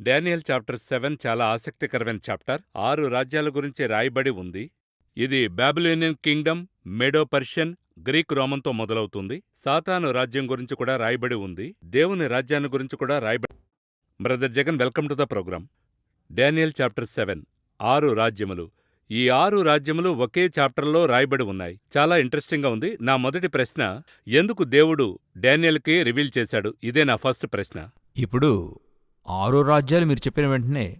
Daniel chapter seven చాలా ఆసక్తికరమైన chapter. ఆరు రాజ్యాల గురించి రాయబడి ఉంది. ఇది Babylonian kingdom Medo Persian Greek రోమంతో మొదలవుతుంది. సాతాను రాజ్యం గురించి కూడా రాయబడి ఉంది. దేవుని రాజ్యాన్ని గురించి కూడా రాయబడి brother Jagan welcome to the programme. Daniel chapter seven ఆరు రాజ్యములు. ఈ ఆరు రాజ్యములు ఒకే చాప్టర్లో రాయబడి ఉన్నాయి. చాలా ఇంట్రెస్టింగ్గా ఉంది. నా మొదటి ప్రశ్న ఎందుకు దేవుడు డానియల్కి రివీల్ చేశాడు? ఇదే నా ఫస్ట్ ప్రశ్న. ఇప్పుడు ఆరో రాజ్యాలు మీరు చెప్పిన వెంటనే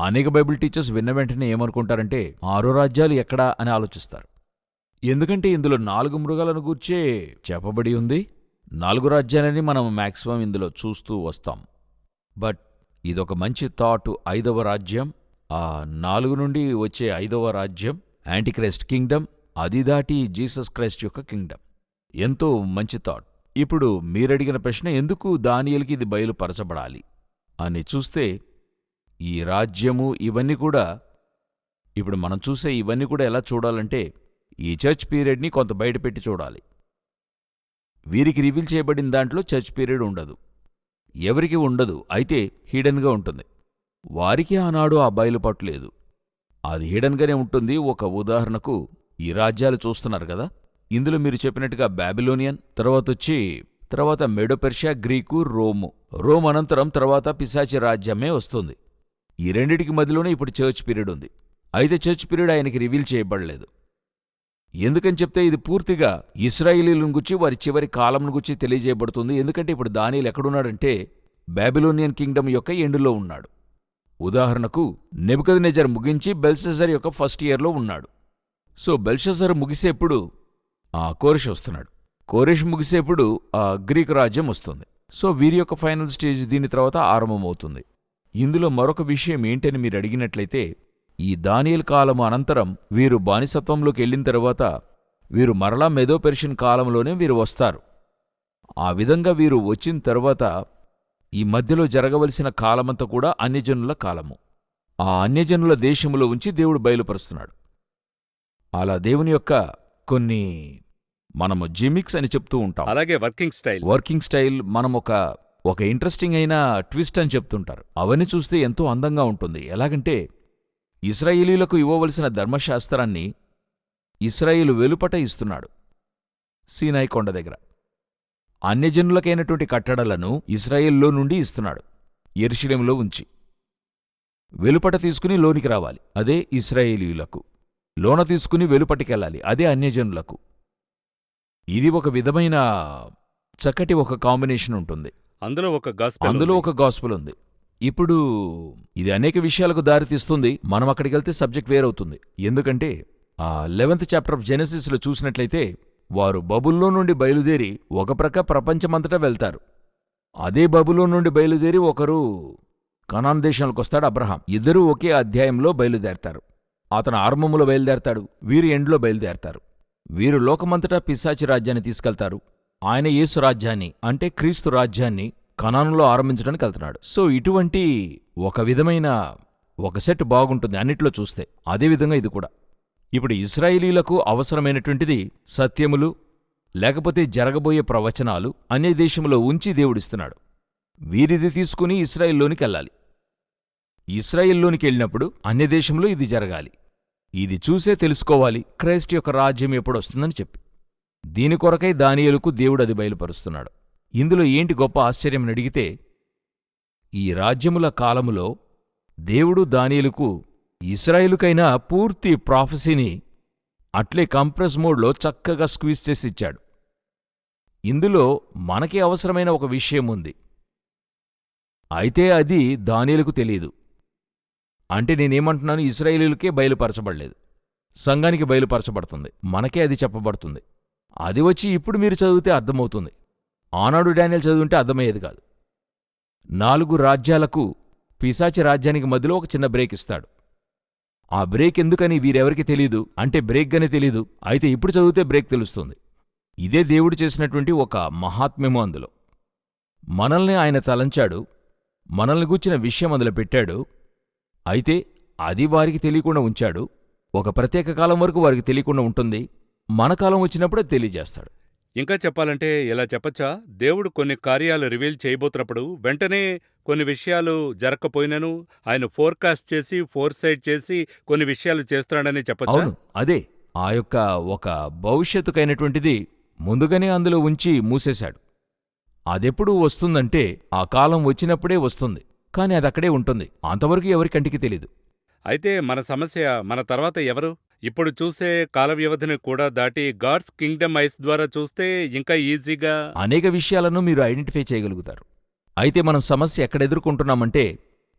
అనేక బైబిల్ టీచర్స్ విన్న వెంటనే ఏమనుకుంటారంటే ఆరో రాజ్యాలు ఎక్కడా అని ఆలోచిస్తారు. ఎందుకంటే ఇందులో నాలుగు మృగాలను గూర్చే చెప్పబడి ఉంది. నాలుగు రాజ్యాలని మనం మాక్సిమం ఇందులో చూస్తూ వస్తాం. బట్ ఇదొక మంచి థాట్ ఐదవ రాజ్యం. ఆ నాలుగు నుండి వచ్చే ఐదవ రాజ్యం యాంటీక్రైస్ట్ కింగ్డమ్ అది దాటి జీసస్ క్రైస్ట్ యొక్క కింగ్డమ్. ఎంతో మంచి థాట్. ఇప్పుడు మీరడిగిన ప్రశ్న ఎందుకు దానియలకి ఇది బయలుపరచబడాలి? అని చూస్తే ఈ రాజ్యము ఇవన్నీ కూడా ఇప్పుడు మనం చూసే ఇవన్నీ కూడా ఎలా చూడాలంటే ఈ చర్చ్ పీరియడ్ని కొంత బయటపెట్టి చూడాలి. వీరికి రివీల్ చేయబడిన దాంట్లో చర్చ్ పీరియడ్ ఉండదు. ఎవరికి ఉండదు అయితే హిడెన్గా ఉంటుంది. వారికి ఆనాడు ఆ బయలుపాటు లేదు. అది హిడెన్గానే ఉంటుంది. ఒక ఉదాహరణకు ఈ రాజ్యాలు చూస్తున్నారు కదా? ఇందులో మీరు చెప్పినట్టుగా బాబిలోనియన్ తర్వాత వచ్చి తర్వాత మెడోపెర్షియా గ్రీకు రోము. రోమ్ అనంతరం తర్వాత పిశాచి రాజ్యమే వస్తుంది. ఈ రెండిటికి మధ్యలోనే ఇప్పుడు చర్చ్ పీరియడ్ ఉంది. అయితే చర్చ్ పీరియడ్ ఆయనకి రివీల్ చేయబడలేదు. ఎందుకని చెప్తే ఇది పూర్తిగా ఇస్రాయిలీలను గురించి వారి చివరి కాలంను గురించి తెలియజేయబడుతుంది. ఎందుకంటే ఇప్పుడు దానిలు ఎక్కడున్నాడంటే బాబిలోనియన్ కింగ్డమ్ యొక్క ఎండులో ఉన్నాడు. ఉదాహరణకు నెబుకద్నెజర్ ముగించి బెల్సెజర్ యొక్క ఫస్ట్ ఇయర్లో ఉన్నాడు. సో బెల్షెజర్ ముగిసేప్పుడు ఆ కోరిష్ వస్తున్నాడు. కోరిష్ ముగిసేప్పుడు ఆ గ్రీకు రాజ్యం వస్తుంది. సో వీరి యొక్క ఫైనల్ స్టేజ్ దీని తర్వాత ఆరంభమవుతుంది. ఇందులో మరొక విషయం ఏంటని మీరు అడిగినట్లయితే ఈ దానియల్ కాలము అనంతరం వీరు బానిసత్వంలోకి వెళ్ళిన తర్వాత వీరు మరలా మెదోపెర్షియన్ కాలంలోనే వీరు వస్తారు. ఆ విధంగా వీరు వచ్చిన తర్వాత ఈ మధ్యలో జరగవలసిన కాలమంతా కూడా అన్యజనుల కాలము. ఆ అన్యజనుల దేశములో ఉంచి దేవుడు బయలుపరుస్తున్నాడు. అలా దేవుని యొక్క కొన్ని మనము జిమిక్స్ అని చెప్తూ ఉంటాం. అలాగే వర్కింగ్ స్టైల్. వర్కింగ్ స్టైల్ మనం ఒక ఒక ఇంట్రెస్టింగ్ అయిన ట్విస్ట్ అని చెప్తుంటారు. అవన్నీ చూస్తే ఎంతో అందంగా ఉంటుంది. ఎలాగంటే ఇస్రాయేలీలకు ఇవ్వవలసిన ధర్మశాస్త్రాన్ని ఇస్రాయేలు వెలుపట ఇస్తున్నాడు సీనాయి కొండ దగ్గర. అన్యజనులకైనటువంటి కట్టడలను ఇస్రాయేల్లో నుండి ఇస్తున్నాడు. ఎరుషలేంలో ఉంచి. వెలుపట తీసుకుని లోనికి రావాలి. అదే ఇస్రాయేలీయులకు లోన తీసుకుని వెలుపటికెళ్ళాలి. అదే అన్యజనులకు. ఇది ఒక విధమైన చక్కటి ఒక కాంబినేషన్ ఉంటుంది. అందులో ఒక గాస్పెల్ అందులో. ఒక గాస్పుల్ ఉంది. ఇప్పుడు ఇది అనేక విషయాలకు దారితీస్తుంది. మనం అక్కడికి వెళ్తే సబ్జెక్ట్ వేరవుతుంది. ఎందుకంటే ఆ లెవెంత్ చాప్టర్ ఆఫ్ జెనసిస్లో చూసినట్లయితే వారు బబుల్లో నుండి బయలుదేరి ఒక ప్రక్క ప్రపంచమంతటా వెళ్తారు. అదే బబులో నుండి బయలుదేరి ఒకరు కనాన్ దేశంలోకి వస్తాడు అబ్రహాం. ఇద్దరూ ఒకే అధ్యాయంలో బయలుదేరతారు. అతను ఆరంభములో బయలుదేరతాడు. వీరు ఎండ్లో బయలుదేరతారు. వీరు లోకమంతటా పిశాచి రాజ్యాన్ని తీసుకెళ్తారు. ఆయన యేసు రాజ్యాన్ని అంటే క్రీస్తు రాజ్యాన్ని కణానంలో ఆరంభించడానికి వెళ్తున్నాడు. సో ఇటువంటి ఒక విధమైన ఒక సెట్ బాగుంటుంది అన్నిట్లో చూస్తే. అదేవిధంగా ఇది కూడా. ఇప్పుడు ఇస్రాయేలీలకు అవసరమైనటువంటిది సత్యములు లేకపోతే జరగబోయే ప్రవచనాలు అన్య దేశంలో ఉంచి దేవుడిస్తున్నాడు. వీరిది తీసుకుని ఇస్రాయిల్లోనికి వెళ్ళాలి. ఇస్రాయిల్లోనికి వెళ్ళినప్పుడు అన్య దేశంలో ఇది జరగాలి. ఇది చూసే తెలుసుకోవాలి క్రైస్ట్ యొక్క రాజ్యం ఎప్పుడొస్తుందని చెప్పి. దీని కొరకై దానియేలుకు దేవుడు అది బయలుపరుస్తున్నాడు. ఇందులో ఏంటి గొప్ప ఆశ్చర్యం అడిగితే ఈ రాజ్యముల కాలములో దేవుడు దానియలకు ఇస్రాయిలుకైనా పూర్తి ప్రాఫెసీని అట్లే కంప్రెస్ మోడ్లో చక్కగా స్క్వీజ్ చేసిచ్చాడు. ఇందులో మనకి అవసరమైన ఒక విషయం ఉంది అయితే అది దానిలకు తెలియదు అంటే నేనేమంటున్నాను ఇస్రాయేలీలకే బయలుపరచబడలేదు. సంఘానికి బయలుపరచబడుతుంది. మనకే అది చెప్పబడుతుంది. అది వచ్చి ఇప్పుడు మీరు చదివితే అర్థమవుతుంది. ఆనాడు డానియల్ చదివింటే అర్థమయ్యేది కాదు. నాలుగు రాజ్యాలకు పిశాచి రాజ్యానికి మధ్యలో ఒక చిన్న బ్రేక్ ఇస్తాడు. ఆ బ్రేక్ ఎందుకని వీరెవరికి తెలీదు? అంటే బ్రేక్ గనే తెలీదు. అయితే ఇప్పుడు చదివితే బ్రేక్ తెలుస్తుంది. ఇదే దేవుడు చేసినటువంటి ఒక మహాత్మ్యము అందులో. మనల్ని ఆయన తలంచాడు. మనల్ని గూర్చిన విషయం అందులో పెట్టాడు. అయితే అది వారికి తెలియకుండా ఉంచాడు. ఒక ప్రత్యేక కాలం వరకు వారికి తెలియకుండా ఉంటుంది. మన కాలం వచ్చినప్పుడే తెలియజేస్తాడు. ఇంకా చెప్పాలంటే ఇలా చెప్పచ్చా? దేవుడు కొన్ని కార్యాలు రివీల్ చేయబోతున్నప్పుడు వెంటనే కొన్ని విషయాలు జరగకపోయినను ఆయన ఫోర్కాస్ట్ చేసి ఫోర్సైట్ చేసి కొన్ని విషయాలు చేస్తున్నాడని చెప్పచ్చా? అదే. ఆ యొక్క ఒక భవిష్యత్తుకైనటువంటిది ముందుగానే అందులో ఉంచి మూసేశాడు. అదెప్పుడు వస్తుందంటే ఆ కాలం వచ్చినప్పుడే వస్తుంది. కానీ అది అక్కడే ఉంటుంది. అంతవరకు ఎవరి కంటికి తెలీదు. అయితే మన సమస్య మన తర్వాత ఎవరు? ఇప్పుడు చూసే కాల వ్యవధిని కూడా దాటి గాడ్స్ కింగ్డమ్ ఐస్ ద్వారా చూస్తే ఇంకా ఈజీగా అనేక విషయాలను మీరు ఐడెంటిఫై చేయగలుగుతారు. అయితే మనం సమస్య ఎక్కడ ఎదుర్కొంటున్నామంటే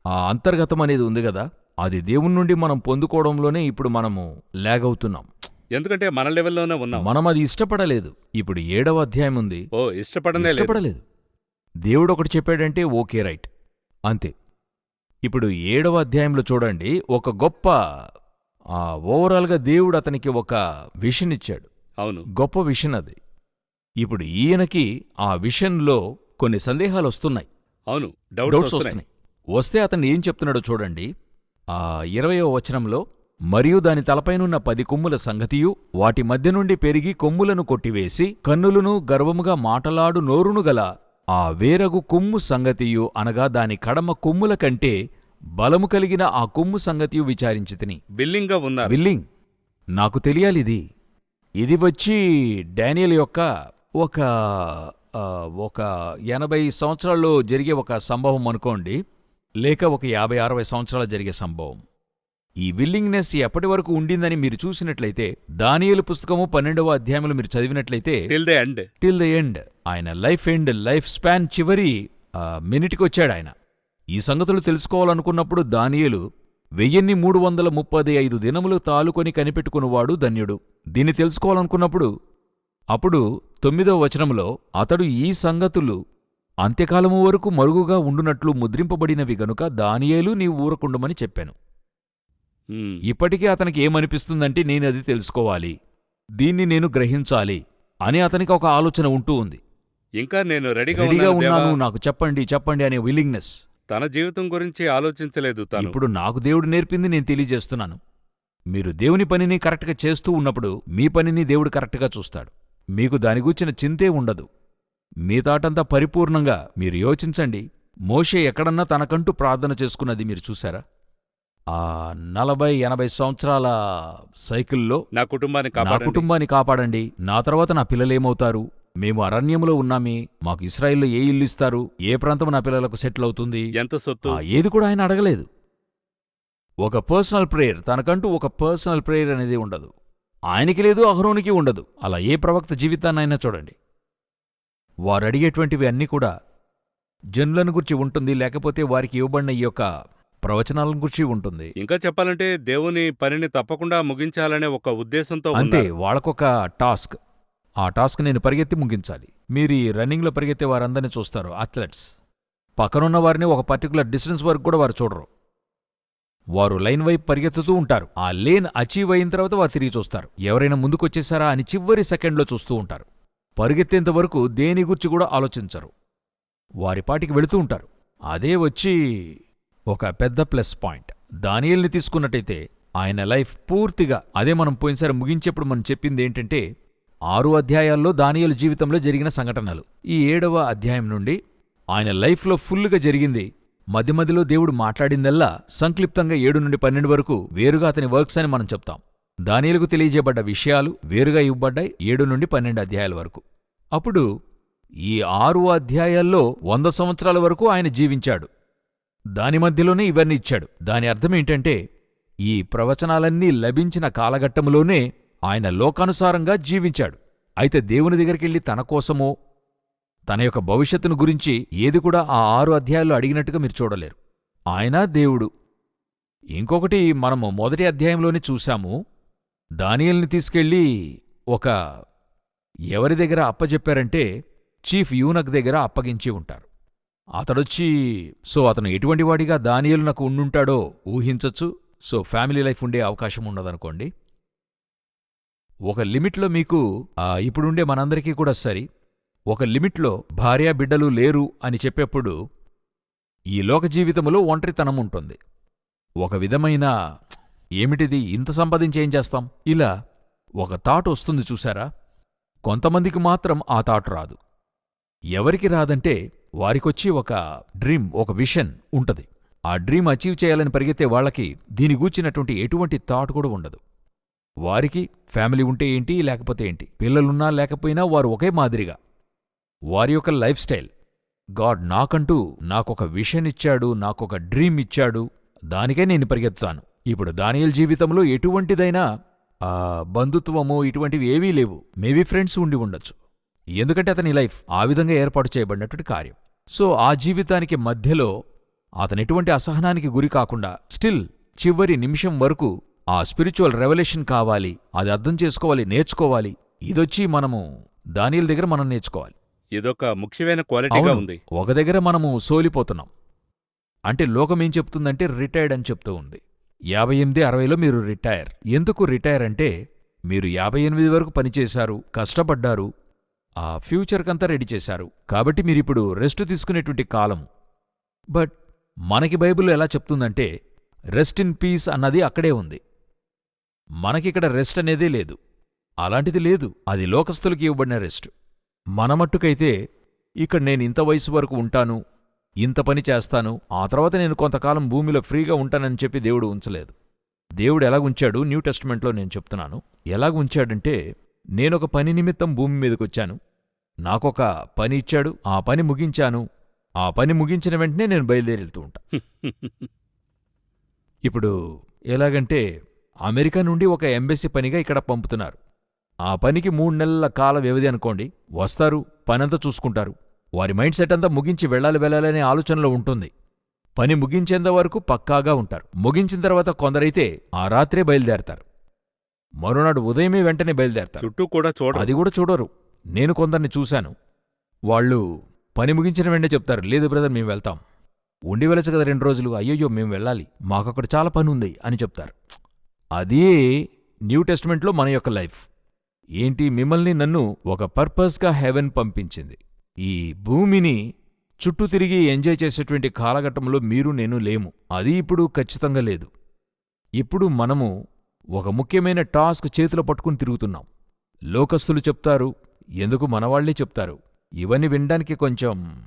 ఆ అంతర్గతం అనేది ఉంది కదా అది దేవుని నుండి మనం పొందుకోవడంలోనే ఇప్పుడు మనము లాగవుతున్నాం ఎందుకంటే మన లెవెల్లోనే ఉన్నాం. మనం అది ఇష్టపడలేదు. ఇప్పుడు ఏడవ అధ్యాయం ఉంది. ఓ ఇష్టపడలేదు. దేవుడు ఒకటి చెప్పాడంటే ఓకే రైట్. అంతే. ఇప్పుడు ఏడవ అధ్యాయంలో చూడండి ఒక గొప్ప ఆ, ఓవరాల్గా దేవుడు అతనికి ఒక విషన్ ఇచ్చాడు. అవును. గొప్ప విషన్ అది. ఇప్పుడు ఈయనకి ఆ విషన్లో కొన్ని సందేహాలు వస్తున్నాయి. అవును. డౌట్స్ వస్తున్నాయి. వస్తున్నాయి. వస్తే అతను ఏం చెప్తున్నాడో చూడండి. ఆ ఇరవయో వచనంలో మరియు దాని తలపైనున్న పది కొమ్ముల సంగతియు వాటి మధ్య నుండి పెరిగి కొమ్ములను కొట్టివేసి కన్నులను గర్వముగా మాటలాడు నోరును గల ఆ వేరగు కొమ్ము సంగతియు అనగా దాని కడమ కొమ్ముల కంటే బలము కలిగిన ఆ కొమ్ము సంగతియు విచారించి తిని బిల్లింగ్గా ఉన్నారు. విల్లింగ్. నాకు తెలియాలిది ఇది వచ్చి డానియల్ యొక్క ఒక ఆ, ఒక ఎనభై సంవత్సరాల్లో జరిగే ఒక సంభవం అనుకోండి. లేక ఒక యాభై అరవై సంవత్సరాలు జరిగే సంభవం. ఈ విల్లింగ్నెస్ ఎప్పటి వరకు ఉండిందని మీరు చూసినట్లయితే దానియేలు పుస్తకము పన్నెండవ అధ్యాయంలో మీరు చదివినట్లయితే till the end till the end ఆయన లైఫ్ ఎండ్ లైఫ్ స్పాన్ చివరి మినిట్కి వచ్చాడు ఆయన. ఈ సంగతులు తెలుసుకోవాలనుకున్నప్పుడు దానియేలు వెయ్యిన్ని మూడు వందల ముప్పది ఐదు దినములు తాలుకొని కనిపెట్టుకునివాడు ధన్యుడు. దీన్ని తెలుసుకోవాలనుకున్నప్పుడు అప్పుడు తొమ్మిదో వచనంలో అతడు ఈ సంగతులు అంత్యకాలము వరకు మరుగుగా ఉండునట్లు ముద్రింపబడినవి గనుక దానియేలు నీవు ఊరకుండమని చెప్పాను. ఇప్పటికీ అతనికి ఏమనిపిస్తుందంటే నేను అది తెలుసుకోవాలి. దీన్ని నేను గ్రహించాలి అని అతనికి ఒక ఆలోచన ఉంటూ ఉంది. ఇంకా నేను రెడీగా ఉన్నాను నాకు చెప్పండి చెప్పండి అనే విల్లింగ్నెస్ తన జీవితం గురించి ఆలోచించలేదు తను. ఇప్పుడు నాకు దేవుడు నేర్పింది నేను తెలియజేస్తున్నాను. మీరు దేవుని పనిని కరెక్ట్గా చేస్తూ ఉన్నప్పుడు మీ పనిని దేవుడు కరెక్ట్గా చూస్తాడు. మీకు దాని గురించిన చింతే ఉండదు. మీ తాటంతా పరిపూర్ణంగా మీరు యోచించండి. మోషే ఎక్కడన్నా తనకంటూ ప్రార్థన చేసుకున్నది మీరు చూసారా ఆ నలభై ఎనభై సంవత్సరాల సైకిల్లో నా కుటుంబాన్ని నా కాపాడండి. కుటుంబాన్ని కాపాడండి. నా తర్వాత నా పిల్లలేమవుతారు? మేము అరణ్యములో ఉన్నామే. మాకు ఇస్రాయిల్లో ఏ ఇల్లు ఇస్తారు? ఏ ప్రాంతం నా పిల్లలకు సెటిల్ అవుతుంది? ఎంత సొత్తు? ఆ, ఏది కూడా ఆయన అడగలేదు. ఒక పర్సనల్ ప్రేయర్ తనకంటూ ఒక పర్సనల్ ప్రేయర్ అనేది ఉండదు. ఆయనకి లేదు అహరోనికి ఉండదు. అలా ఏ ప్రవక్త జీవితాన్నైనా చూడండి. వారు అడిగేటువంటివి అన్నీ కూడా జనులను గురించి ఉంటుంది లేకపోతే వారికి ఇవ్వబడిన ఈ యొక్క ప్రవచనాలను గురించి ఉంటుంది. ఇంకా చెప్పాలంటే దేవుని పనిని తప్పకుండా ముగించాలనే ఒక ఉద్దేశంతో అంతే వాళ్ళకొక టాస్క్. ఆ టాస్క్ నేను పరిగెత్తి ముగించాలి. మీరు ఈ రన్నింగ్లో పరిగెత్తే వారందరినీ చూస్తారు అథ్లెట్స్. పక్కనున్న వారిని ఒక పర్టికులర్ డిస్టెన్స్ వరకు కూడా వారు చూడరు. వారు లైన్ వైపు పరిగెత్తుతూ ఉంటారు. ఆ లేన్ అచీవ్ అయిన తర్వాత వారు తిరిగి చూస్తారు. ఎవరైనా ముందుకొచ్చేసారా అని చివరి సెకండ్లో చూస్తూ ఉంటారు. పరిగెత్తేంత వరకు దేని గురించి కూడా ఆలోచించరు. వారి పాటికి వెళుతూ ఉంటారు. అదే వచ్చి ఒక పెద్ద ప్లస్ పాయింట్. దానియల్ని తీసుకున్నట్టయితే ఆయన లైఫ్ పూర్తిగా అదే మనం పోయినసారి ముగించేప్పుడు మనం చెప్పింది ఏంటంటే ఆరు అధ్యాయాల్లో దానియలు జీవితంలో జరిగిన సంఘటనలు. ఈ ఏడవ అధ్యాయం నుండి ఆయన లైఫ్లో ఫుల్లుగా జరిగింది. మధ్య మధ్యలో దేవుడు మాట్లాడిందల్లా సంక్లిప్తంగా ఏడు నుండి పన్నెండు వరకు వేరుగా అతని వర్క్స్ అని మనం చెప్తాం. దానియలకు తెలియజేయబడ్డ విషయాలు వేరుగా ఇవ్వబడ్డాయి ఏడు నుండి పన్నెండు అధ్యాయాల వరకు. అప్పుడు ఈ ఆరు అధ్యాయాల్లో వంద సంవత్సరాల వరకు ఆయన జీవించాడు. దాని మధ్యలోనే ఇవన్నీ ఇచ్చాడు. దాని అర్థమేంటంటే ఈ ప్రవచనాలన్నీ లభించిన కాలఘట్టంలోనే ఆయన లోకానుసారంగా జీవించాడు. అయితే దేవుని దగ్గరికెళ్ళి తన కోసమో తన యొక్క భవిష్యత్తును గురించి ఏది కూడా ఆ ఆరు అధ్యాయాల్లో అడిగినట్టుగా మీరు చూడలేరు. ఆయన దేవుడు. ఇంకొకటి మనము మొదటి అధ్యాయంలోనే చూశాము. దానియల్ని తీసుకెళ్ళి ఒక ఎవరి దగ్గర అప్పజెప్పారంటే చీఫ్ యూనక్ దగ్గర అప్పగించి ఉంటారు. అతడొచ్చి సో అతను ఎటువంటి వాడిగా దానియలు నాకు ఉండుంటాడో ఊహించచ్చు. సో ఫ్యామిలీ లైఫ్ ఉండే అవకాశం ఉండదనుకోండి ఒక లిమిట్లో మీకు ఆ, ఇప్పుడుండే మనందరికీ కూడా సరి. ఒక లిమిట్లో భార్యా బిడ్డలు లేరు అని చెప్పేప్పుడు ఈ లోక జీవితములో ఒంటరితనం ఉంటుంది. ఒక విధమైన ఏమిటిది? ఇంత సంపాదించి ఏం చేస్తాం? ఇలా ఒక థాట్ వస్తుంది చూసారా? కొంతమందికి మాత్రం ఆ థాట్ రాదు. ఎవరికి రాదంటే వారికొచ్చి ఒక డ్రీమ్ ఒక విషన్ ఉంటది. ఆ డ్రీమ్ అచీవ్ చేయాలని పరిగెత్తే వాళ్ళకి దీని గూర్చినటువంటి ఎటువంటి థాట్ కూడా ఉండదు. వారికి ఫ్యామిలీ ఉంటే ఏంటి లేకపోతే ఏంటి? పిల్లలున్నా లేకపోయినా వారు ఒకే మాదిరిగా. వారి యొక్క లైఫ్ స్టైల్. గాడ్ నాకంటూ నాకొక విషన్ ఇచ్చాడు నాకొక డ్రీమ్ ఇచ్చాడు దానికే నేను పరిగెత్తుతాను. ఇప్పుడు దానియల్ జీవితంలో ఎటువంటిదైనా ఆ ఇటువంటివి ఏవీ లేవు. మేబీ ఫ్రెండ్స్ ఉండి ఉండొచ్చు. ఎందుకంటే అతని లైఫ్ ఆ విధంగా ఏర్పాటు చేయబడినటువంటి కార్యం. సో ఆ జీవితానికి మధ్యలో అతను ఎటువంటి అసహనానికి గురి కాకుండా స్టిల్ చివరి నిమిషం వరకు ఆ స్పిరిచువల్ రెవల్యూషన్ కావాలి అది అర్థం చేసుకోవాలి నేర్చుకోవాలి. ఇదొచ్చి మనము దానియల్ దగ్గర మనం నేర్చుకోవాలి. ఇదొక ముఖ్యమైన క్వాలిటీగా. ఉంది. ఒక దగ్గర మనము సోలిపోతున్నాం. అంటే లోకం ఏం చెప్తుందంటే రిటైర్డ్ అని చెప్తూ ఉంది. యాభై ఎనిమిది అరవైలో మీరు రిటైర్. ఎందుకు రిటైర్ అంటే మీరు యాభై ఎనిమిది వరకు పనిచేశారు కష్టపడ్డారు ఆ ఫ్యూచర్కంతా రెడీ చేశారు. కాబట్టి మీరిప్పుడు రెస్ట్ తీసుకునేటువంటి కాలం బట్ మనకి బైబిల్ ఎలా చెప్తుందంటే రెస్ట్ ఇన్ పీస్ అన్నది అక్కడే ఉంది. మనకిక్కడ రెస్ట్ అనేదే లేదు. అలాంటిది లేదు. అది లోకస్తులకి ఇవ్వబడిన రెస్ట్. మన మట్టుకైతే ఇక్కడ నేను ఇంత వయసు వరకు ఉంటాను ఇంత పని చేస్తాను ఆ తర్వాత నేను కొంతకాలం భూమిలో ఫ్రీగా ఉంటానని చెప్పి దేవుడు ఉంచలేదు. దేవుడు ఎలాగ ఉంచాడు? న్యూ టెస్ట్మెంట్లో నేను చెప్తున్నాను. ఎలాగ ఉంచాడంటే నేనొక పని నిమిత్తం భూమి మీదకొచ్చాను. నాకొక పని ఇచ్చాడు ఆ పని ముగించాను. ఆ పని ముగించిన వెంటనే నేను బయలుదేరి వెళ్తూ ఉంటా. ఇప్పుడు ఎలాగంటే అమెరికా నుండి ఒక ఎంబెసీ పనిగా ఇక్కడ పంపుతున్నారు. ఆ పనికి మూడు నెలల కాల వ్యవధి అనుకోండి. వస్తారు పనంతా చూసుకుంటారు. వారి మైండ్ సెట్ అంతా ముగించి వెళ్ళాలి వెళ్ళాలనే ఆలోచనలో ఉంటుంది. పని ముగించేంత వరకు పక్కాగా ఉంటారు. ముగించిన తర్వాత కొందరైతే ఆ రాత్రే బయలుదేరతారు. మరునాడు ఉదయమే వెంటనే బయలుదేరతారు. చుట్టూ కూడా చూడ అది కూడా చూడరు. నేను కొందరిని చూశాను. వాళ్ళు పని ముగించిన వెంటనే చెప్తారు లేదు బ్రదర్ మేము వెళ్తాం. ఉండి వెళ్ళచ్చు కదా రెండు రోజులు. అయ్యయ్యో మేము వెళ్ళాలి. మాకక్కడ చాలా పని ఉంది అని చెప్తారు. అదే న్యూ టెస్ట్మెంట్లో మన యొక్క లైఫ్. ఏంటి? మిమ్మల్ని నన్ను ఒక పర్పస్గా హెవెన్ పంపించింది. ఈ భూమిని చుట్టూ తిరిగి ఎంజాయ్ చేసేటువంటి కాలఘట్టంలో మీరు నేను లేము. అది ఇప్పుడు ఖచ్చితంగా లేదు. ఇప్పుడు మనము ఒక ముఖ్యమైన టాస్క్ చేతిలో పట్టుకుని తిరుగుతున్నాం. లోకస్తులు చెప్తారు ఎందుకు మనవాళ్ళే చెప్తారు? ఇవన్నీ వినడానికి కొంచెం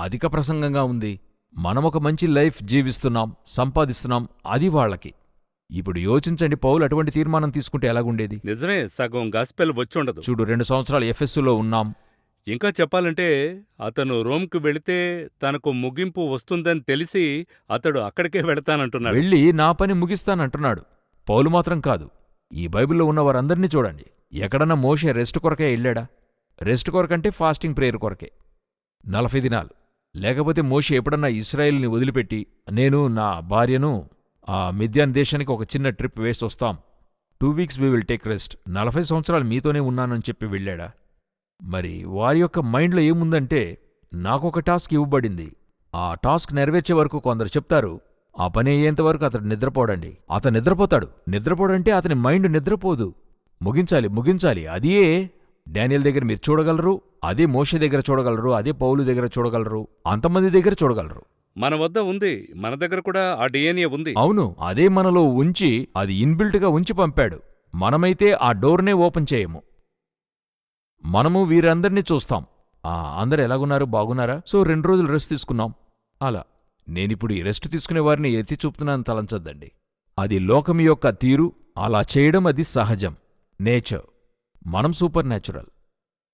అధిక ప్రసంగంగా ఉంది. మనమొక మంచి లైఫ్ జీవిస్తున్నాం సంపాదిస్తున్నాం అది వాళ్ళకి. ఇప్పుడు యోచించండి పౌలు అటువంటి తీర్మానం తీసుకుంటే ఎలాగుండేది? నిజమే సగం గాస్పెల్ వచ్చుండదు. చూడు రెండు సంవత్సరాలు ఎఫ్ఎస్సులో ఉన్నాం. ఇంకా చెప్పాలంటే అతను రోమ్కు వెళితే తనకు ముగింపు వస్తుందని తెలిసి అతడు అక్కడికే వెళతానంటున్నాడు. వెళ్ళి నా పని ముగిస్తానంటున్నాడు. పౌలు మాత్రం కాదు. ఈ బైబిల్లో ఉన్న వారందరినీ చూడండి. ఎక్కడన్నా మోషే రెస్ట్ కొరకే వెళ్ళాడా? రెస్ట్ కొరకంటే ఫాస్టింగ్ ప్రేయర్ కొరకే. నలభై దినాలు. లేకపోతే మోషి ఎప్పుడన్నా ఇస్రాయిల్ని వదిలిపెట్టి నేను నా భార్యను ఆ మిద్యాన్ దేశానికి ఒక చిన్న ట్రిప్ వేసి వస్తాం two weeks we will take rest. నలభై సంవత్సరాలు మీతోనే ఉన్నానని చెప్పి వెళ్ళాడా? మరి వారి యొక్క మైండ్లో ఏముందంటే నాకొక టాస్క్ ఇవ్వబడింది. ఆ టాస్క్ నెరవేర్చే వరకు కొందరు చెప్తారు ఆ పని అయ్యేంతవరకు అతడు నిద్రపోడండి. అతను నిద్రపోతాడు. నిద్రపోడంటే అతని మైండ్ నిద్రపోదు. ముగించాలి ముగించాలి. అదియే డానియల్ దగ్గర మీరు చూడగలరు అదే మోషే దగ్గర చూడగలరు అదే పౌలు దగ్గర చూడగలరు అంతమంది దగ్గర చూడగలరు. మన వద్ద ఉంది మన దగ్గర కూడా ఆ డిఎన్ఏ ఉంది. అవును అదే మనలో ఉంచి అది ఇన్బిల్ట్గా ఉంచి పంపాడు. మనమైతే ఆ డోర్నే ఓపెన్ చేయము. మనము వీరందరినీ చూస్తాం. ఆ అందరు ఎలాగున్నారు బాగున్నారా? సో రెండు రోజులు రెస్ట్ తీసుకున్నాం. అలా. నేనిప్పుడు ఈ రెస్ట్ తీసుకునే వారిని ఎత్తి చూపుతున్నాను తలంచొద్దండి. అది లోకం యొక్క తీరు అలా చేయడం అది సహజం. నేచర్. మనం సూపర్ న్యాచురల్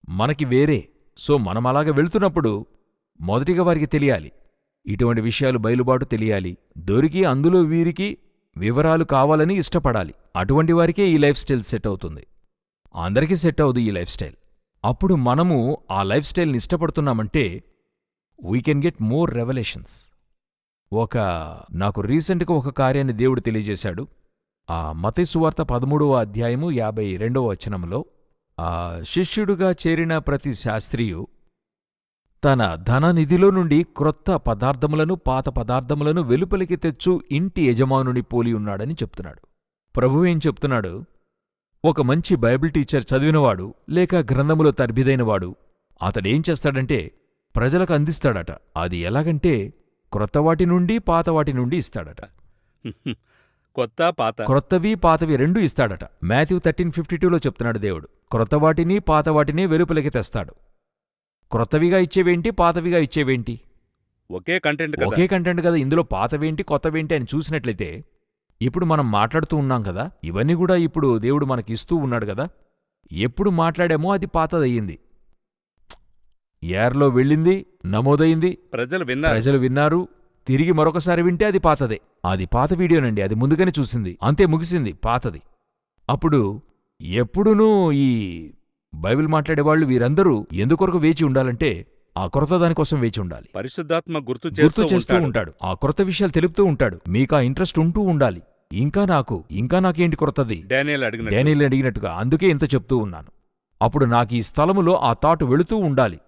మనకి వేరే సో మనం అలాగ వెళ్తున్నప్పుడు మొదటిగా వారికి తెలియాలి. ఇటువంటి విషయాలు బయలుబాటు తెలియాలి. దొరికి అందులో వీరికి వివరాలు కావాలని ఇష్టపడాలి. అటువంటి వారికే ఈ లైఫ్ స్టైల్ సెట్ అవుతుంది. అందరికీ సెట్ అవుదు ఈ లైఫ్ స్టైల్. అప్పుడు మనము ఆ లైఫ్ స్టైల్ని ఇష్టపడుతున్నామంటే we can get more revolutions ఒక నాకు రీసెంట్గా ఒక కార్యాన్ని దేవుడు తెలియజేశాడు. ఆ మతేసువార్త పదమూడవ అధ్యాయము యాభై రెండవ వచనంలో ఆ శిష్యుడుగా చేరిన ప్రతి శాస్త్రియు తన ధననిధిలో నుండి క్రొత్త పదార్థములను పాత పదార్థములను వెలుపలికి తెచ్చు ఇంటి యజమానుని పోలి ఉన్నాడని చెప్తున్నాడు. ప్రభువేం చెప్తున్నాడు? ఒక మంచి బైబిల్ టీచర్ చదివినవాడు లేక గ్రంథములో తర్బిదైనవాడు అతడేం చేస్తాడంటే ప్రజలకు అందిస్తాడట. అది ఎలాగంటే క్రొత్తవాటి నుండి పాతవాటి నుండి ఇస్తాడట. కొత్త పాత. క్రొత్తవి పాతవి రెండూ ఇస్తాడట. మాథ్యూ థర్టీన్ ఫిఫ్టీ టూలో చెప్తున్నాడు దేవుడు. క్రొత్త వాటిని పాత వాటిని వెలుపలికి తెస్తాడు. క్రొత్తవిగా ఇచ్చేవేంటి పాతవిగా ఇచ్చేవేంటి? ఒకే కంటెంట్ కదా. ఒకే కంటెంట్ కదా. ఇందులో పాతవేంటి కొత్తవేంటి అని చూసినట్లయితే ఇప్పుడు మనం మాట్లాడుతూ ఉన్నాం కదా. ఇవన్నీ కూడా ఇప్పుడు దేవుడు మనకి ఇస్తూ ఉన్నాడు కదా. ఎప్పుడు మాట్లాడామో అది పాతదయ్యింది. ఏర్లో వెళ్ళింది నమోదయింది ప్రజలు విన్నారు. ప్రజలు విన్నారు. తిరిగి మరొకసారి వింటే అది పాతదే. అది పాత వీడియోనండి. అది ముందుగానే చూసింది. అంతే ముగిసింది. పాతది. అప్పుడు ఎప్పుడునూ ఈ బైబిల్ మాట్లాడేవాళ్ళు వీరందరూ ఎందుకొరకు వేచి ఉండాలంటే ఆ కొరత దానికోసం వేచి ఉండాలి. పరిశుద్ధాత్మ గుర్తు గుర్తు చేస్తూ ఉంటాడు. ఆ కొరత విషయాలు తెలుపుతూ ఉంటాడు. మీకు ఆ ఇంట్రెస్ట్ ఉంటూ ఉండాలి. ఇంకా నాకు ఇంకా నాకేంటి కొరతది? డానియల్ అడిగిన డానియల్ అడిగినట్టుగా అందుకే ఇంత చెప్తూ ఉన్నాను. అప్పుడు నాకు ఈ స్థలములో ఆ థాట్ వెళుతూ ఉండాలి.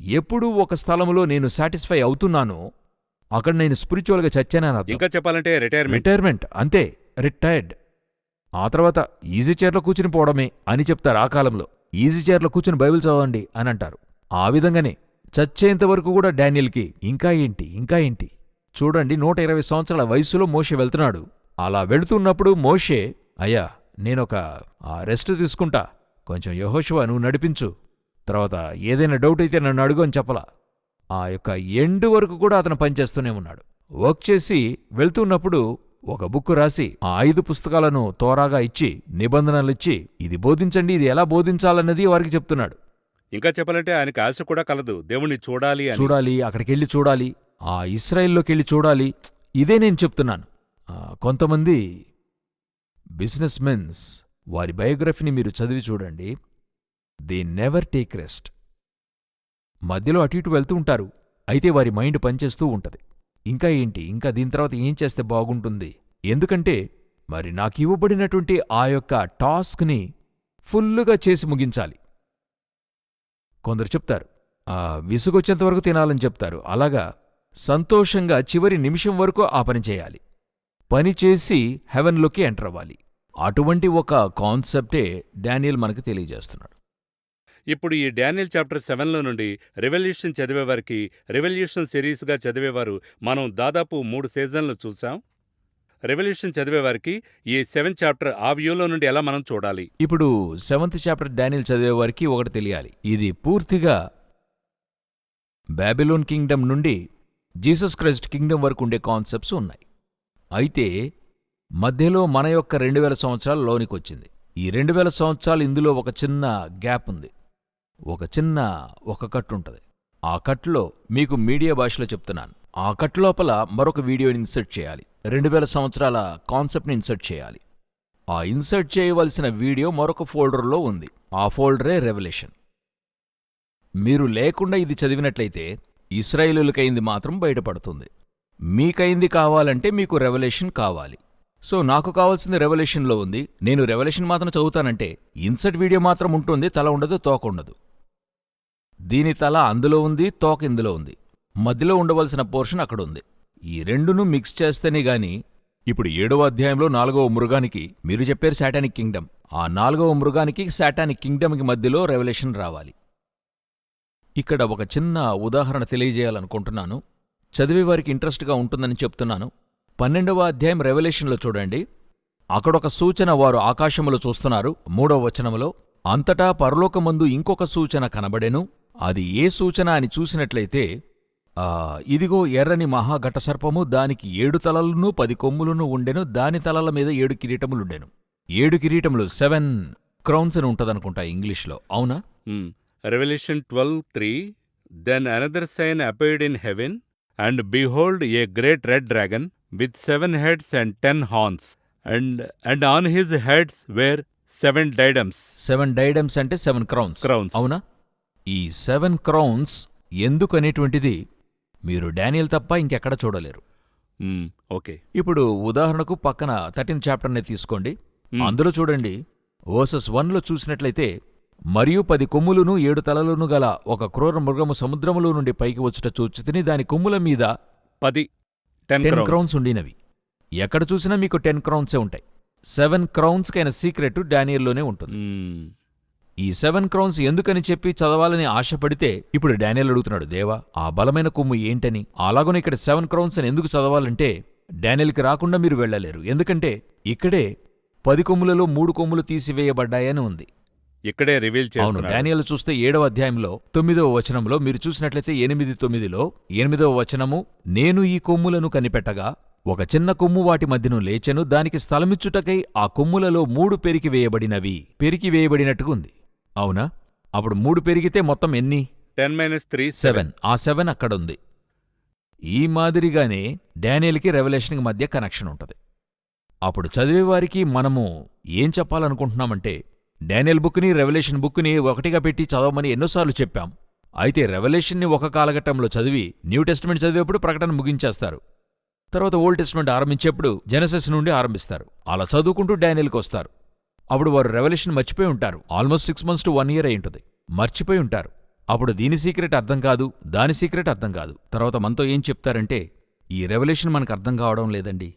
ఎప్పుడు ఒక స్థలములో నేను సాటిస్ఫై అవుతున్నానో అక్కడ నేను స్పిరిచువల్గా చచ్చానని ఇంకా చెప్పాలంటే రిటైర్మెంట్ రిటైర్మెంట్ అంతే. రిటైర్డ్ ఆ తర్వాత ఈజీ చైర్లో కూర్చుని పోవడమే అని చెప్తారు ఆ కాలంలో. ఈజీ చైర్లో కూర్చుని బైబిల్ చదవండి అని అంటారు. ఆ విధంగానే చచ్చేంత వరకు కూడా డానియల్కి ఇంకా ఏంటి ఇంకా ఏంటి? చూడండి నూట ఇరవై సంవత్సరాల వయసులో మోషే వెళ్తున్నాడు. అలా వెళుతున్నప్పుడు మోషే అయ్యా నేనొక ఆ రెస్ట్ తీసుకుంటా. కొంచెం యహోశివ నువ్వు నడిపించు. తర్వాత ఏదైనా డౌట్ అయితే నన్ను అడుగు అని చెప్పలా. ఆ యొక్క ఎండ్ వరకు కూడా అతను పనిచేస్తూనే ఉన్నాడు. వర్క్ చేసి వెళ్తున్నప్పుడు ఒక బుక్ రాసి ఆ ఐదు పుస్తకాలను తోరాగా ఇచ్చి నిబంధనలిచ్చి ఇది బోధించండి ఇది ఎలా బోధించాలన్నది వారికి చెప్తున్నాడు. ఇంకా చెప్పాలంటే ఆయనకి ఆశ కూడా కలదు. దేవుణ్ణి చూడాలి అని. చూడాలి అక్కడికెళ్ళి చూడాలి ఆ ఇస్రాయిల్లోకెళ్ళి చూడాలి ఇదే నేను చెప్తున్నాను. ఆ, కొంతమంది బిజినెస్ మెన్స్ వారి బయోగ్రఫీని మీరు చదివి చూడండి. They never take rest. మధ్యలో అటు ఇటు వెళ్తూ ఉంటారు. అయితే వారి మైండ్ పనిచేస్తూ ఉంటది. ఇంకా ఏంటి? ఇంకా దీని తర్వాత ఏం చేస్తే బాగుంటుంది? ఎందుకంటే మరి నాకు ఇవ్వబడినటువంటి ఆ యొక్క టాస్క్ని ఫుల్లుగా చేసి ముగించాలి. కొందరు చెప్తారు విసుగొచ్చేంత వరకు తినాలని చెప్తారు. అలాగా సంతోషంగా చివరి నిమిషం వరకు ఆ పని చేయాలి. పని చేసి హెవెన్లోకి ఎంటర్ అవ్వాలి. అటువంటి ఒక కాన్సెప్టే డానియల్ మనకు తెలియజేస్తున్నాడు. ఇప్పుడు ఈ డానియల్ చాప్టర్ సెవెన్లో నుండి రెవల్యూషన్ చదివేవారికి రెవల్యూషన్ సిరీస్గా చదివేవారు మనం దాదాపు మూడు సీజన్లు చూసాం రెవల్యూషన్ చదివేవారికి ఈ సెవెన్ చాప్టర్ ఆ వ్యూలో నుండి ఎలా మనం చూడాలి? ఇప్పుడు సెవెంత్ చాప్టర్ డానియల్ చదివే వారికి ఒకటి తెలియాలి. ఇది పూర్తిగా బాబిలోన్ కింగ్డమ్ నుండి జీసస్ క్రైస్ట్ కింగ్డమ్ వరకు ఉండే కాన్సెప్ట్స్ ఉన్నాయి. అయితే మధ్యలో మన యొక్క రెండు వేల సంవత్సరాలు లోనికి వచ్చింది. ఈ రెండు వేల సంవత్సరాలు ఇందులో ఒక చిన్న గ్యాప్ ఉంది. ఒక చిన్న ఒక కట్టు ఉంటుంది. ఆ కట్లో మీకు మీడియా భాషలో చెప్తున్నాను. ఆ కట్టు లోపల మరొక వీడియోని ఇన్సర్ట్ చేయాలి. రెండు వేల సంవత్సరాల కాన్సెప్ట్ని ఇన్సర్ట్ చేయాలి. ఆ ఇన్సర్ట్ చేయవలసిన వీడియో మరొక ఫోల్డర్లో ఉంది. ఆ ఫోల్డరే రెవల్యూషన్. మీరు లేకుండా ఇది చదివినట్లయితే ఇస్రాయిలులకైంది మాత్రం బయటపడుతుంది. మీకైంది కావాలంటే మీకు రెవల్యూషన్ కావాలి. సో నాకు కావాల్సింది రెవల్యూషన్లో ఉంది. నేను రెవల్యూషన్ మాత్రం చదువుతానంటే ఇన్సర్ట్ వీడియో మాత్రం ఉంటుంది తల ఉండదు తోక ఉండదు. దీని తల అందులో ఉంది తోక ఇందులో ఉంది. మధ్యలో ఉండవలసిన పోర్షన్ అక్కడ ఉంది ఈ రెండును మిక్స్ చేస్తేనే గాని ఇప్పుడు ఏడవ అధ్యాయంలో నాలుగవ మృగానికి మీరు చెప్పారు శాటానిక్ కింగ్డమ్ ఆ నాలుగవ మృగానికి శాటానిక్ కింగ్డమ్కి మధ్యలో రెవల్యూషన్ రావాలి. ఇక్కడ ఒక చిన్న ఉదాహరణ తెలియజేయాలనుకుంటున్నాను. చదివేవారికి ఇంట్రెస్ట్గా ఉంటుందని చెప్తున్నాను. పన్నెండవ అధ్యాయం రెవల్యూషన్లో చూడండి. అక్కడొక సూచన వారు ఆకాశములో చూస్తున్నారు. మూడవ వచనములో అంతటా పరలోకమందు ఇంకొక సూచన కనబడెను. అది ఏ సూచన అని చూసినట్లయితే ఆ ఇదిగో ఎర్రని మహాఘటసర్పము దానికి ఏడు తలలను పది కొమ్ములను ఉండెను దాని తలల మీద ఏడు కిరీటములుండెను. ఏడు కిరీటములు సెవెన్ క్రౌన్స్ అని ఉంటదనుకుంటా ఇంగ్లీష్లో. అవునా? Revolution twelve three then another sign appeared in heaven and behold a great red dragon with seven heads and ten horns and and on his heads were seven diadems seven diadems అంటే seven crowns crowns అవునా? ఈ seven crowns ఎందుకనేటువంటిది మీరు Daniel తప్ప ఇంకెక్కడ చూడలేరు. Okay. ఇప్పుడు ఉదాహరణకు పక్కన థర్టీన్ చాప్టర్ని తీసుకోండి. అందులో చూడండి. వర్సెస్ వన్లో చూసినట్లయితే మరియు పది కొమ్ములును ఏడు తలలను గల ఒక క్రూర మృగము సముద్రములో నుండి పైకి వచ్చుట చూచితిని దాని కొమ్ముల మీద పది. Ten ten crowns. ఉండినవి. ఎక్కడ చూసినా మీకు టెన్ క్రౌన్సే ఉంటాయి. సెవెన్ క్రౌన్స్కైన సీక్రెట్ డానియల్లోనే ఉంటుంది. ఈ సెవెన్ క్రౌన్స్ ఎందుకని చెప్పి చదవాలని ఆశపడితే ఇప్పుడు డానియల్ అడుగుతున్నాడు దేవా ఆ బలమైన కొమ్ము ఏంటని? అలాగనే ఇక్కడ సెవెన్ క్రౌన్స్ అని ఎందుకు చదవాలంటే డానియల్కి రాకుండా మీరు వెళ్ళలేరు. ఎందుకంటే ఇక్కడే పది కొమ్ములలో మూడు కొమ్ములు తీసివేయబడ్డాయని ఉంది. ఇక్కడే రివీల్ అవును డానియల్ చూస్తే ఏడవ అధ్యాయంలో తొమ్మిదవ వచనంలో మీరు చూసినట్లయితే ఎనిమిది తొమ్మిదిలో ఎనిమిదవ వచనము నేను ఈ కొమ్ములను కనిపెట్టగా ఒక చిన్న కొమ్ము వాటి మధ్యను లేచెను దానికి స్థలమిచ్చుటకై ఆ కొమ్ములలో మూడు పెరికి వేయబడినవి. పెరికి వేయబడినట్టుగా ఉంది. అవునా? అప్పుడు మూడు పెరిగితే మొత్తం ఎన్ని? Ten minus three seven. ఆ సెవెన్ అక్కడుంది ఈ మాదిరిగానే డానియల్కి రెవల్యూషన్కి మధ్య కనెక్షన్ ఉంటుంది. అప్పుడు చదివేవారికి మనము ఏం చెప్పాలనుకుంటున్నామంటే డానియల్ బుక్ని రెవల్యూషన్ బుక్ని ఒకటిగా పెట్టి చదవమని ఎన్నోసార్లు చెప్పాం. అయితే రెవల్యూషన్ని ఒక కాలఘట్టంలో చదివి న్యూ టెస్ట్మెంట్ చదివేప్పుడు ప్రకటన ముగించేస్తారు. తర్వాత ఓల్డ్ టెస్ట్మెంట్ ఆరంభించేప్పుడు జెనసిస్ నుండి ఆరంభిస్తారు. అలా చదువుకుంటూ డానియల్కి వస్తారు. అప్పుడు వారు రెవల్యూషన్ మర్చిపోయి ఉంటారు. Almost six months to one year అయి ఉంటుంది. మర్చిపోయి ఉంటారు. అప్పుడు దీని సీక్రెట్ అర్థం కాదు దాని సీక్రెట్ అర్థం కాదు. తర్వాత మనతో ఏం చెప్తారంటే ఈ రెవల్యూషన్ మనకు అర్థం కావడం లేదండి.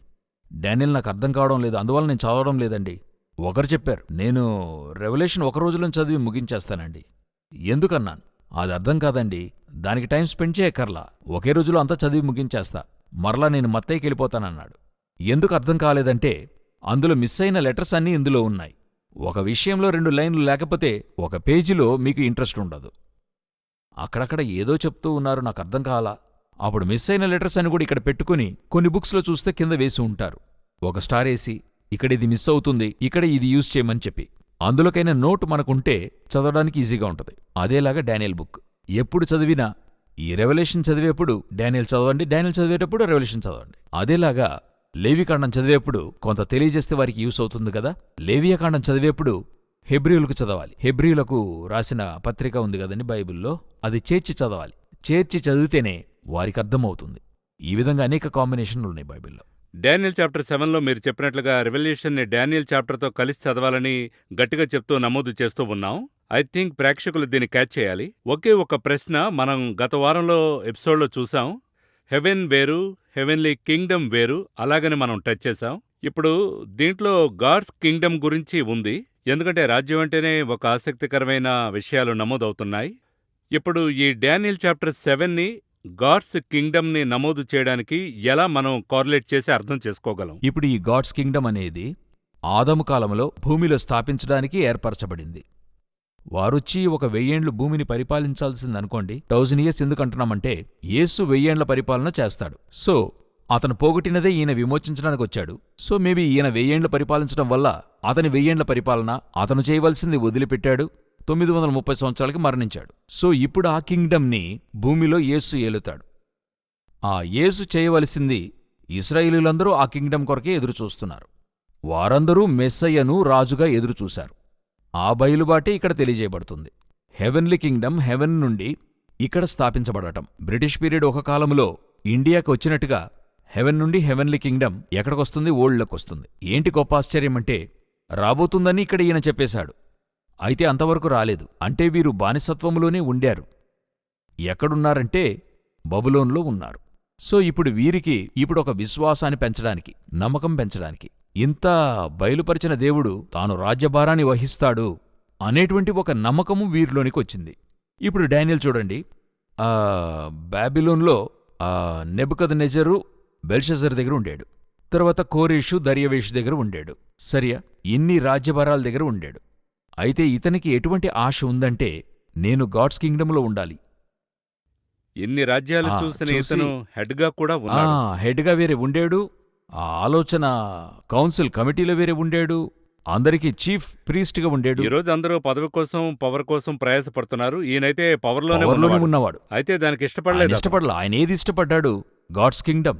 డానియల్ నాకు అర్థం కావడం లేదు. అందువల్ల నేను చదవడం లేదండి. ఒకరు చెప్పారు నేను రెవల్యూషన్ ఒక రోజులో చదివి ముగించేస్తానండి. ఎందుకన్నాను? అది అర్థం కాదండి. దానికి టైం స్పెండ్ చేయక్కర్లా. ఒకే రోజులో అంతా చదివి ముగించేస్తా. మరలా నేను మత్తయ్యకి వెళ్ళిపోతానన్నాడు. ఎందుకు అర్థం కాలేదంటే అందులో మిస్ అయిన లెటర్స్ అన్నీ ఇందులో ఉన్నాయి. ఒక విషయంలో రెండు లైన్లు లేకపోతే ఒక పేజీలో మీకు ఇంట్రెస్ట్ ఉండదు. అక్కడక్కడ ఏదో చెప్తూ ఉన్నారు నాకు అర్థం కాలా. అప్పుడు మిస్ అయిన లెటర్స్ అని కూడా ఇక్కడ పెట్టుకుని కొన్ని బుక్స్లో చూస్తే కింద వేసి ఉంటారు. ఒక స్టార్ వేసి ఇక్కడ ఇది మిస్ అవుతుంది ఇక్కడ ఇది యూజ్ చేయమని చెప్పి. అందులోకైనా నోట్ మనకుంటే చదవడానికి ఈజీగా ఉంటుంది. అదేలాగా డానియల్ బుక్. ఎప్పుడు చదివినా ఈ రెవల్యూషన్ చదివేప్పుడు డానియల్ చదవండి డానియల్ చదివేటప్పుడు రెవల్యూషన్ చదవండి. అదేలాగా లేవికాండం చదివేప్పుడు కొంత తెలియజేస్తే వారికి యూస్ అవుతుంది కదా? లేవియకాండం చదివేప్పుడు హెబ్రియులకు చదవాలి. హెబ్రియులకు రాసిన పత్రిక ఉంది కదండి బైబిల్లో? అది చేర్చి చదవాలి. చేర్చి చదివితేనే వారికి అర్థమవుతుంది. ఈ విధంగా అనేక కాంబినేషన్లు ఉన్నాయి బైబిల్లో. డానియల్ చాప్టర్ సెవెన్లో మీరు చెప్పినట్లుగా రెవల్యూషన్ని డానియల్ చాప్టర్తో కలిసి చదవాలని గట్టిగా చెప్తూ నమోదు చేస్తూ ఉన్నాం. ఐ థింక్ ప్రేక్షకులు దీన్ని క్యాచ్ చేయాలి. ఒకే ఒక ప్రశ్న మనం గత వారంలో ఎపిసోడ్లో చూసాం. హెవెన్ వేరు హెవెన్లీ కింగ్డమ్ వేరు అలాగని మనం టచ్ చేసాం ఇప్పుడు దీంట్లో గాడ్స్ కింగ్డమ్ గురించి ఉంది. ఎందుకంటే రాజ్యం అంటేనే ఒక ఆసక్తికరమైన విషయాలు నమోదవుతున్నాయి. ఇప్పుడు ఈ డానియల్ చాప్టర్ సెవెన్ని గాడ్స్ కింగ్డమ్ని నమోదు చేయడానికి ఎలా మనం కార్లేట్ చేసి అర్థం చేసుకోగలం? ఇప్పుడు ఈ గాడ్స్ కింగ్డమ్ అనేది ఆదము కాలంలో భూమిలో స్థాపించడానికి ఏర్పరచబడింది. వారొచ్చి ఒక వెయ్యేండ్లు భూమిని పరిపాలించాల్సిందనుకోండి థౌజండ్ ఇయర్స్ ఎందుకంటున్నామంటే యేసు వెయ్యేండ్ల పరిపాలన చేస్తాడు. సో అతను పోగొట్టినదే ఈయన విమోచించడానికి వచ్చాడు సో మేబీ ఈయన వెయ్యేండ్లు పరిపాలించడం వల్ల అతని వెయ్యేండ్ల పరిపాలన అతను చేయవలసింది వదిలిపెట్టాడు తొమ్మిది వందల ముప్పై సంవత్సరాలకి మరణించాడు. సో ఇప్పుడు ఆ కింగ్డమ్ని భూమిలో యేసు ఏలుతాడు. ఆ యేసు చేయవలసింది ఇస్రాయిలీలందరూ ఆ కింగ్డమ్ కొరకే ఎదురుచూస్తున్నారు. వారందరూ మెస్సయ్యను రాజుగా ఎదురుచూశారు. ఆ బయలుబాటే ఇక్కడ తెలియజేయబడుతుంది. హెవెన్లీ కింగ్డమ్ హెవెన్ నుండి ఇక్కడ స్థాపించబడటం. బ్రిటిష్ పీరియడ్ ఒక కాలంలో ఇండియాకి వచ్చినట్టుగా హెవెన్ నుండి హెవెన్లీ కింగ్డమ్ ఎక్కడికొస్తుంది? ఓల్డ్లోకొస్తుంది ఏంటి గొప్ప ఆశ్చర్యమంటే రాబోతుందని ఇక్కడ ఈయన చెప్పేశాడు. అయితే అంతవరకు రాలేదు. అంటే వీరు బానిసత్వంలోనే ఉండారు. ఎక్కడున్నారంటే బబులోన్లో ఉన్నారు. సో ఇప్పుడు వీరికి ఇప్పుడు ఒక విశ్వాసాన్ని పెంచడానికి నమ్మకం పెంచడానికి ఇంత బయలుపరిచిన దేవుడు తాను రాజ్యభారాన్ని వహిస్తాడు అనేటువంటి ఒక నమ్మకము వీరిలోనికి వచ్చింది. ఇప్పుడు డానియల్ చూడండి. ఆ బాబిలోన్లో ఆ నెబుకద్ నెజరు బెల్షజర్ దగ్గర ఉండాడు. తర్వాత కోరేషు దర్యవేషు దగ్గర ఉండాడు. సరియా? ఇన్ని రాజ్యభారాల దగ్గర ఉండాడు. అయితే ఇతనికి ఎటువంటి ఆశ ఉందంటే నేను గాడ్స్ కింగ్డమ్లో ఉండాలి. ఇన్ని రాజ్యాలు చూసిన చూసి- ఇతను హెడ్గా కూడా హెడ్గా వేరే ఉండేడు. ఆ ఆలోచన కౌన్సిల్ కమిటీలో వేరే ఉండేడు అందరికీ చీఫ్ ప్రీస్ట్గా ఉండేడు. ఈ రోజు అందరూ పదవి కోసం పవర్ కోసం ప్రయాసపడుతున్నారు. ఈయనైతే పవర్లోనే ఉన్నవాడు. అయితే దానికి ఇష్టపడలేదు? అతను. ఇష్టపడలా. ఆయన ఏది ఇష్టపడ్డాడు? God's kingdom.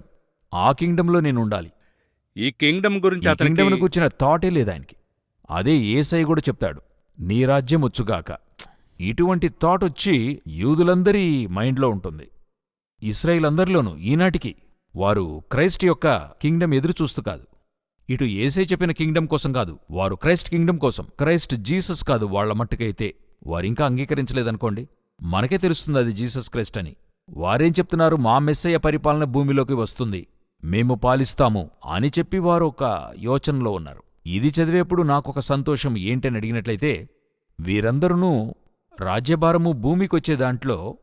ఆ కింగ్డమ్లో నేను ఉండాలి. ఈ కింగ్డమ్ గురించి ఈ అతనికి కింగ్డమ్ను కూర్చిన థాటే లేదు ఆయనకి. అదే ఏసై కూడా చెప్తాడు. నీ రాజ్యం వచ్చుగాక. ఇటువంటి థాట్ వచ్చి యూదులందరి మైండ్లో ఉంటుంది. ఇస్రాయిల్ అందరిలోనూ ఈనాటికి. వారు క్రైస్ట్ యొక్క కింగ్డమ్ ఎదురుచూస్తూ కాదు. ఇటు ఏసే చెప్పిన కింగ్డమ్ కోసం కాదు వారు క్రైస్ట్ కింగ్డమ్ కోసం క్రైస్ట్ జీసస్ కాదు వాళ్ళ మట్టుకైతే వారింకా అంగీకరించలేదనుకోండి. మనకే తెలుస్తుంది అది జీసస్ క్రైస్ట్ అని. వారేం చెప్తున్నారు మా మెస్సయ్య పరిపాలన భూమిలోకి వస్తుంది మేము పాలిస్తాము అని చెప్పి వారు ఒక యోచనలో ఉన్నారు. ఇది చదివేప్పుడు నాకొక సంతోషం ఏంటని అడిగినట్లయితే వీరందరూ రాజ్యభారము భూమికొచ్చే దాంట్లో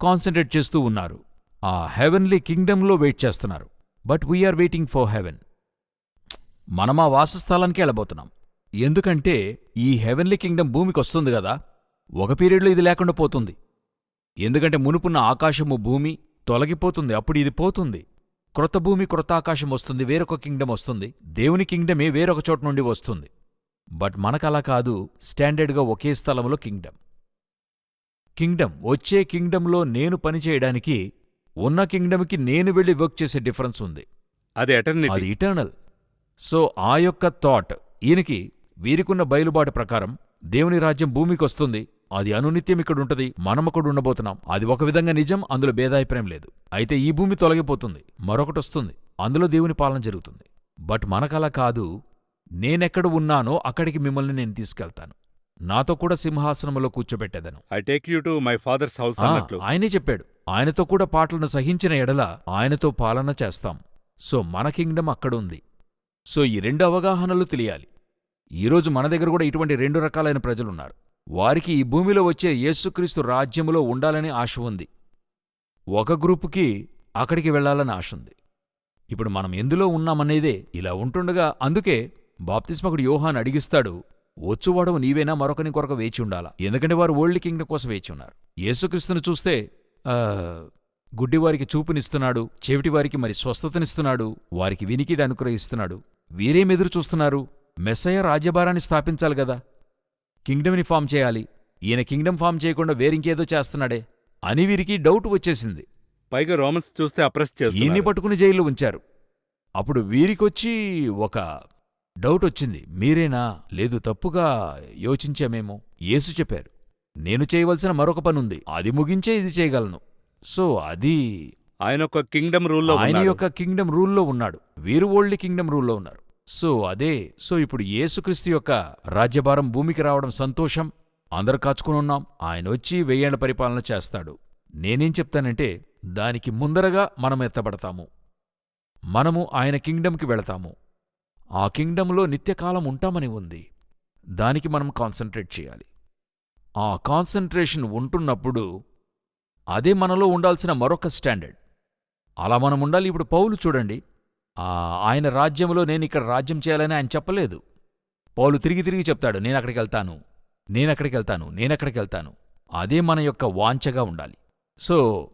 కాన్సన్ట్రేట్ చేస్తూ ఉన్నారు. ఆ హెవెన్లీ కింగ్డమ్లో వెయిట్ చేస్తున్నారు. But we are waiting for heaven. మనం ఆ వాసస్థలానికి వెళ్ళబోతున్నాం. ఎందుకంటే ఈ హెవెన్లీ కింగ్డమ్ భూమికి వస్తుంది కదా ఒక పీరియడ్లో ఇది లేకుండా పోతుంది. ఎందుకంటే మునుపున్న ఆకాశము భూమి తొలగిపోతుంది అప్పుడు ఇది పోతుంది. క్రొత్త భూమి క్రొత్త ఆకాశం వస్తుంది వేరొక కింగ్డమ్ వస్తుంది. దేవుని కింగ్డమే వేరొక చోట నుండి వస్తుంది. బట్ మనకలా కాదు స్టాండర్డ్గా ఒకే స్థలంలో కింగ్డమ్. కింగ్డమ్ వచ్చే కింగ్డమ్లో నేను పనిచేయడానికి ఉన్న కింగ్డమ్కి నేను వెళ్ళి వర్క్ చేసే డిఫరెన్స్ ఉంది. అది అది ఇటర్నల్ సో ఆ యొక్క థాట్ ఈయనకి వీరికున్న బయలుబాటు ప్రకారం దేవుని రాజ్యం భూమికి వస్తుంది అది అనునిత్యం ఇక్కడ ఉంటది మనం అక్కడ ఉండబోతున్నాం. అది ఒక విధంగా నిజం అందులో భేదాభిప్రాయం లేదు. అయితే ఈ భూమి తొలగిపోతుంది మరొకటి వస్తుంది అందులో దేవుని పాలన జరుగుతుంది. బట్ మనకలా కాదు నేనెక్కడ ఉన్నానో అక్కడికి మిమ్మల్ని నేను తీసుకెళ్తాను. నాతో కూడా సింహాసనంలో కూర్చోబెట్టేదను. I take you to my father's house ఆయనే చెప్పాడు ఆయనతో కూడా పాటలను సహించిన ఎడల ఆయనతో పాలన చేస్తాం. సో మన కింగ్డమ్ అక్కడుంది. సో ఈ రెండు అవగాహనలు తెలియాలి. ఈరోజు మన దగ్గర కూడా ఇటువంటి రెండు రకాలైన ప్రజలున్నారు. వారికి ఈ భూమిలో వచ్చే యేసుక్రీస్తు రాజ్యములో ఉండాలని ఆశ ఉంది. ఒక గ్రూపుకి అక్కడికి వెళ్ళాలని ఆశ ఉంది. ఇప్పుడు మనం ఎందులో ఉన్నామనేదే ఇలా ఉంటుండగా అందుకే బాప్తిస్మకుడు యోహాన్ అడిగిస్తాడు వచ్చువాడవు నీవేనా మరొకని కొరకు వేచి ఉండాలా? ఎందుకంటే వారు ఓల్డ్ కింగ్డమ్ కోసం వేచి ఉన్నారు. యేసుక్రీస్తును చూస్తే గుడ్డివారికి చూపునిస్తున్నాడు చెవిటివారికి మరి స్వస్థతనిస్తున్నాడు వారికి వినికిడి అనుగ్రహిస్తున్నాడు. వీరేం ఎదురు చూస్తున్నారు? మెస్సయ రాజ్యభారాన్ని స్థాపించాలి గదా కింగ్డమ్ని ఫామ్ చేయాలి. ఈయన కింగ్డమ్ ఫామ్ చేయకుండా వేరింకేదో చేస్తున్నాడే. అని వీరికి డౌట్ వచ్చేసింది. పైగా రోమన్స్ చూస్తే అప్రెస్ ఈయన్ని చేస్తున్నారు పట్టుకుని జైల్లో ఉంచారు. అప్పుడు వీరికొచ్చి ఒక డౌట్ వచ్చింది. మీరేనా? లేదు తప్పుగా యోచించామేమో. యేసు చెప్పారు. నేను చేయవలసిన మరొక పనుంది. అది ముగించే ఇది చేయగలను. సో అది ఆయన ఒక కింగ్డమ్ రూల్లో ఆయన. యొక్క కింగ్డమ్ రూల్లో ఉన్నాడు. వీరు ఓల్డ్ కింగ్డమ్ రూల్లో ఉన్నారు. సో అదే. సో ఇప్పుడు యేసుక్రీస్తు యొక్క రాజ్యభారం భూమికి రావడం సంతోషం. అందరు కాచుకుని ఉన్నాం. ఆయన వచ్చి వెయ్యేళ్ళ పరిపాలన చేస్తాడు. నేనేం చెప్తానంటే దానికి ముందరగా మనం ఎత్తబడతాము. మనము ఆయన కింగ్డమ్కి వెళతాము. ఆ కింగ్డమ్లో నిత్యకాలం ఉంటామని ఉంది. దానికి మనం కాన్సన్ట్రేట్ చేయాలి. ఆ కాన్సన్ట్రేషన్ ఉంటున్నప్పుడు అదే మనలో ఉండాల్సిన మరొక స్టాండర్డ్. అలా మనం ఉండాలి. ఇప్పుడు పౌలు చూడండి. ఆ, ఆయన రాజ్యంలో నేను ఇక్కడ రాజ్యం చేయాలని ఆయన చెప్పలేదు. పౌలు తిరిగి తిరిగి చెప్తాడు నేను అక్కడికి వెళ్తాను. నేను అక్కడికి వెళ్తాను. నేను అక్కడికి వెళ్తాను. అదే మన యొక్క వాంఛగా ఉండాలి. సో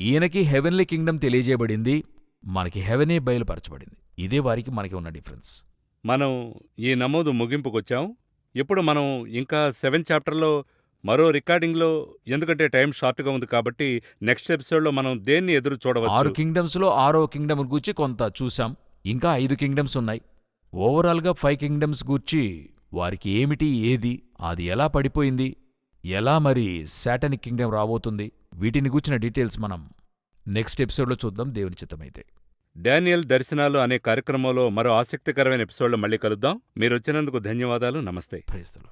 ఈయనకి హెవెన్లీ కింగ్డమ్ తెలియజేయబడింది. మనకి హెవెనే బయలుపరచబడింది. ఇదే వారికి మనకి ఉన్న డిఫరెన్స్. మనం ఈ నమోదు ముగింపుకొచ్చాం. ఇప్పుడు మనం ఇంకా సెవెన్ చాప్టర్లో మరో రికార్డింగ్లో ఎందుకంటే టైం షార్ట్గా ఉంది కాబట్టి నెక్స్ట్ ఎపిసోడ్లో మనం దేన్ని ఎదురు ఆరు చూడవచ్చు కింగ్డమ్స్లో ఆరో కింగ్డమ్ గూర్చి కొంత చూశాం. ఇంకా ఐదు కింగ్డమ్స్ ఉన్నాయి. ఓవరాల్గా ఫైవ్ కింగ్డమ్స్ గూర్చి వారికి ఏమిటి ఏది అది ఎలా పడిపోయింది ఎలా మరి శాటనిక్ కింగ్డమ్ రాబోతుంది వీటిని గూర్చిన డీటెయిల్స్ మనం నెక్స్ట్ ఎపిసోడ్లో చూద్దాం దేవుని చిత్తమైతే. డానియల్ దర్శనాలు అనే కార్యక్రమంలో మరో ఆసక్తికరమైన ఎపిసోడ్లో మళ్ళీ కలుద్దాం. మీరు వచ్చినందుకు ధన్యవాదాలు. నమస్తే. లార్డ్.